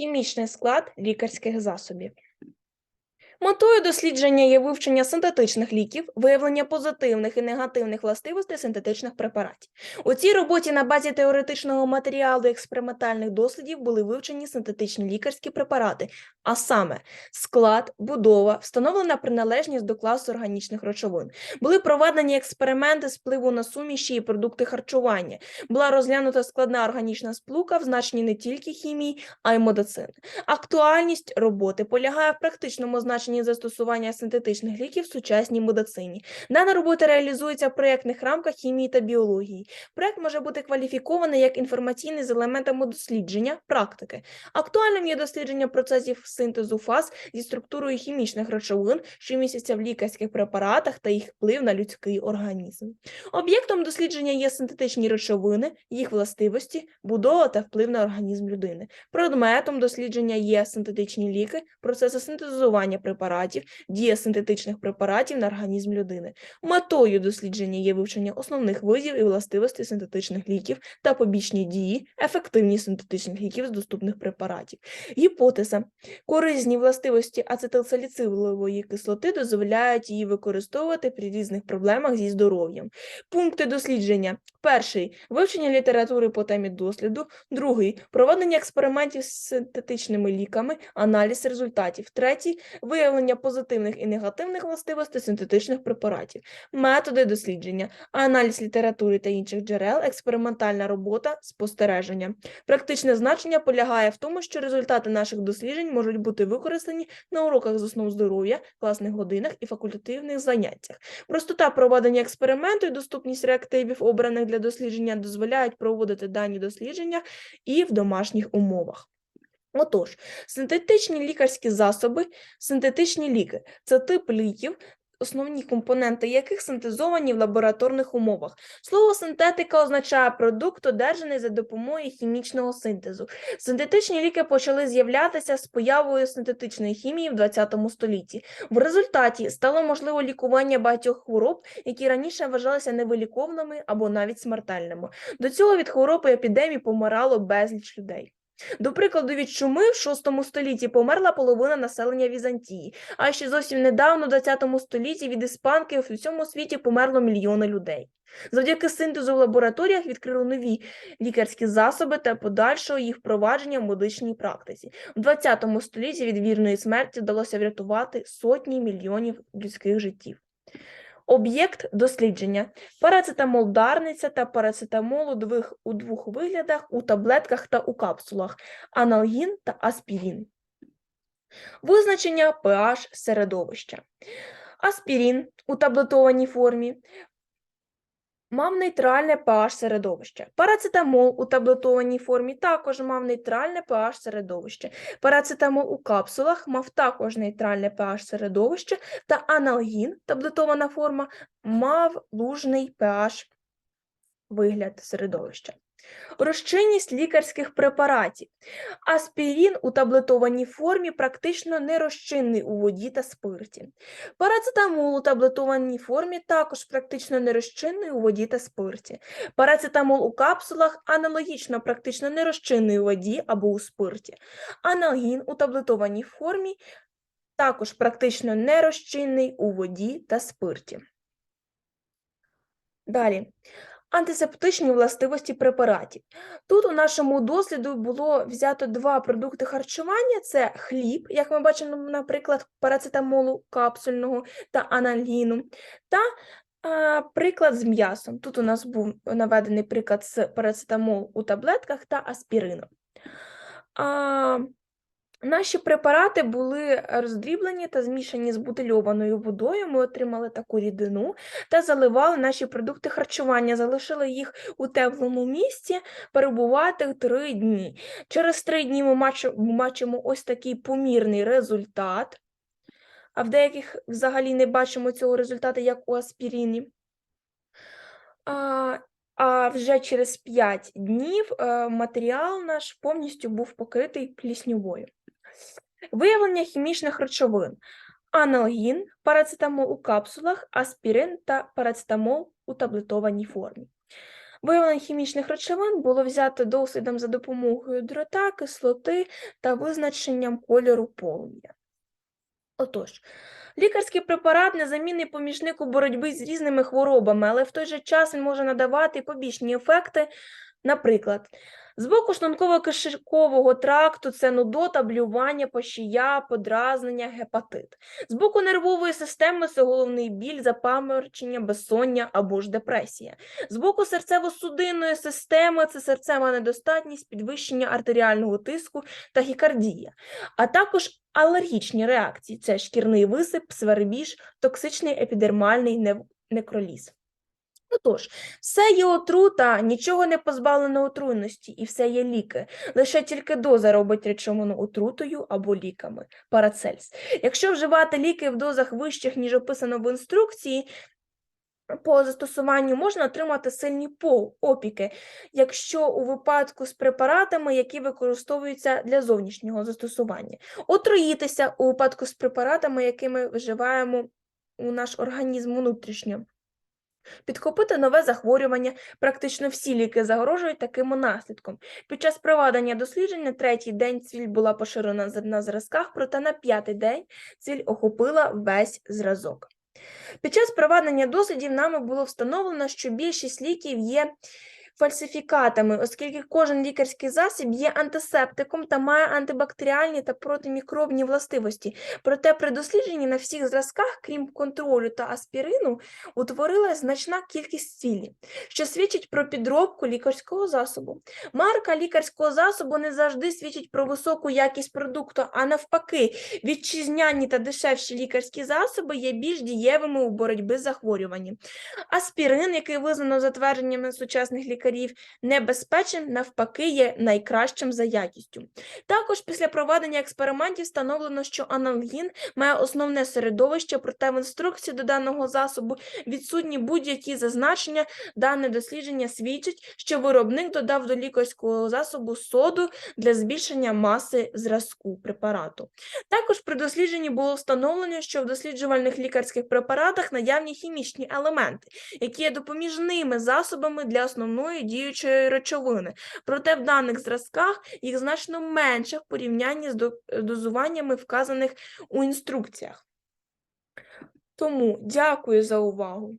Хімічний склад лікарських засобів. Метою дослідження є вивчення синтетичних ліків, виявлення позитивних і негативних властивостей синтетичних препаратів. У цій роботі на базі теоретичного матеріалу і експериментальних дослідів були вивчені синтетичні лікарські препарати, а саме склад, будова, встановлена приналежність до класу органічних речовин. Були проведені експерименти з впливу на суміші і продукти харчування. Була розглянута складна органічна сплука в значенні не тільки хімії, а й медицини. Актуальність роботи полягає в практичному значенні застосування синтетичних ліків в сучасній медицині. Дана робота реалізується в проєктних рамках хімії та біології. Проєкт може бути кваліфікований як інформаційний з елементами дослідження практики. Актуальним є дослідження процесів синтезу фаз зі структурою хімічних речовин, що містяться в лікарських препаратах та їх вплив на людський організм. Об'єктом дослідження є синтетичні речовини, їх властивості, будова та вплив на організм людини. Предметом дослідження є синтетичні ліки, процеси синтезування препаратів, дія синтетичних препаратів на організм людини. Метою дослідження є вивчення основних видів і властивостей синтетичних ліків та побічні дії, ефективність синтетичних ліків з доступних препаратів. Гіпотеза. Корисні властивості ацетилсаліцилової кислоти дозволяють її використовувати при різних проблемах зі здоров'ям. Пункти дослідження. Перший вивчення літератури по темі досліду. Другий проведення експериментів з синтетичними ліками, аналіз результатів. Третій виявлення позитивних і негативних властивостей синтетичних препаратів. Методи дослідження, аналіз літератури та інших джерел, експериментальна робота, спостереження. Практичне значення полягає в тому, що результати наших досліджень можуть бути використані на уроках з основ здоров'я, класних годинах і факультативних заняттях. Простота проведення експерименту і доступність реактивів, обраних для дослідження, дозволяють проводити дані дослідження і в домашніх умовах. Отож, синтетичні лікарські засоби, синтетичні ліки це тип ліків, основні компоненти яких синтезовані в лабораторних умовах. Слово синтетика означає продукт, одержаний за допомогою хімічного синтезу. Синтетичні ліки почали з'являтися з появою синтетичної хімії в ХХ столітті. В результаті стало можливо лікування багатьох хвороб, які раніше вважалися невиліковними або навіть смертельними. До цього від хвороб і епідемій помирало безліч людей. До прикладу, від чуми в VI столітті померла половина населення Візантії, а ще зовсім недавно, в ХХ столітті, від іспанки в усьому світі померло мільйони людей. Завдяки синтезу в лабораторіях відкрили нові лікарські засоби та подальшого їх впровадження в медичній практиці. В ХХ столітті від вірної смерті вдалося врятувати сотні мільйонів людських життів. Об'єкт дослідження парацетамол дарниця та парацетамол у двох, у двох виглядах у таблетках та у капсулах, аналгін та аспірін. Визначення pH середовища. Аспірин у таблетованій формі мав нейтральне pH середовище. Парацетамол у таблетованій формі також мав нейтральне pH середовище. Парацетамол у капсулах мав також нейтральне pH середовище, та аналгін, таблетована форма, мав лужний pH вигляд середовища. Розчинність лікарських препаратів. Аспірин у таблетованій формі практично нерозчинний у воді та спирті. Парацетамол у таблетованій формі також практично нерозчинний у воді та спирті. Парацетамол у капсулах аналогічно практично нерозчинний у воді або у спирті. Аналгін у таблетованій формі також практично нерозчинний у воді та спирті. Далі. Антисептичні властивості препаратів. Тут у нашому досліду було взято два продукти харчування: це хліб, як ми бачимо, наприклад, парацетамолу капсульного та анальгіну, та а, приклад з м'ясом. Тут у нас був наведений приклад з парацетамол у таблетках та аспірином. А, Наші препарати були роздріблені та змішані з бутильованою водою. Ми отримали таку рідину та заливали наші продукти харчування, залишили їх у теплому місці перебувати три дні. Через три дні ми бачимо, ось такий помірний результат, а в деяких взагалі не бачимо цього результату, як у аспіріні. А, а вже через 5 днів е, матеріал наш повністю був покритий пліснювою. Виявлення хімічних речовин. Аналгін, парацетамол у капсулах, аспірин та парацетамол у таблетованій формі. Виявлення хімічних речовин було взято дослідом за допомогою дрота, кислоти та визначенням кольору полум'я. Отож, лікарський препарат незамінний помічник у боротьбі з різними хворобами, але в той же час він може надавати побічні ефекти. Наприклад, з боку шлунково-кишкового тракту це нудота, блювання, пощія, подразнення, гепатит. З боку нервової системи це головний біль, запаморочення, безсоння або ж депресія. З боку серцево-судинної системи це серцева недостатність, підвищення артеріального тиску, тахікардія, а також алергічні реакції це шкірний висип, свербіж, токсичний епідермальний нев- некроліз. Отож, все є отрута, нічого не позбавлено отруйності, і все є ліки. Лише тільки доза робить речовину отрутою або ліками. Парацельс. Якщо вживати ліки в дозах вищих, ніж описано в інструкції, по застосуванню можна отримати сильні опіки, якщо у випадку з препаратами, які використовуються для зовнішнього застосування. Отруїтися у випадку з препаратами, які ми вживаємо у наш організм внутрішньо. Підхопити нове захворювання. Практично всі ліки загрожують таким наслідком. Під час проведення досліджень на третій день цвіль була поширена на зразках, проте на п'ятий день цвіль охопила весь зразок. Під час проведення дослідів нами було встановлено, що більшість ліків є фальсифікатами, оскільки кожен лікарський засіб є антисептиком та має антибактеріальні та протимікробні властивості. Проте при дослідженні на всіх зразках, крім контролю та аспірину, утворилась значна кількість цвілі, що свідчить про підробку лікарського засобу. Марка лікарського засобу не завжди свідчить про високу якість продукту, а навпаки, вітчизняні та дешевші лікарські засоби є більш дієвими у боротьбі з захворюванням. Аспірин, який визнано затвердженнями сучасних лікарів, небезпечним, навпаки, є найкращим за якістю. Також після проведення експериментів встановлено, що аналгін має основне середовище, проте в інструкції до даного засобу відсутні будь-які зазначення. Дане дослідження свідчить, що виробник додав до лікарського засобу соду для збільшення маси зразку препарату. Також при дослідженні було встановлено, що в досліджувальних лікарських препаратах наявні хімічні елементи, які є допоміжними засобами для основної діючої речовини. Проте в даних зразках їх значно менше в порівнянні з дозуваннями, вказаних у інструкціях. Тому дякую за увагу.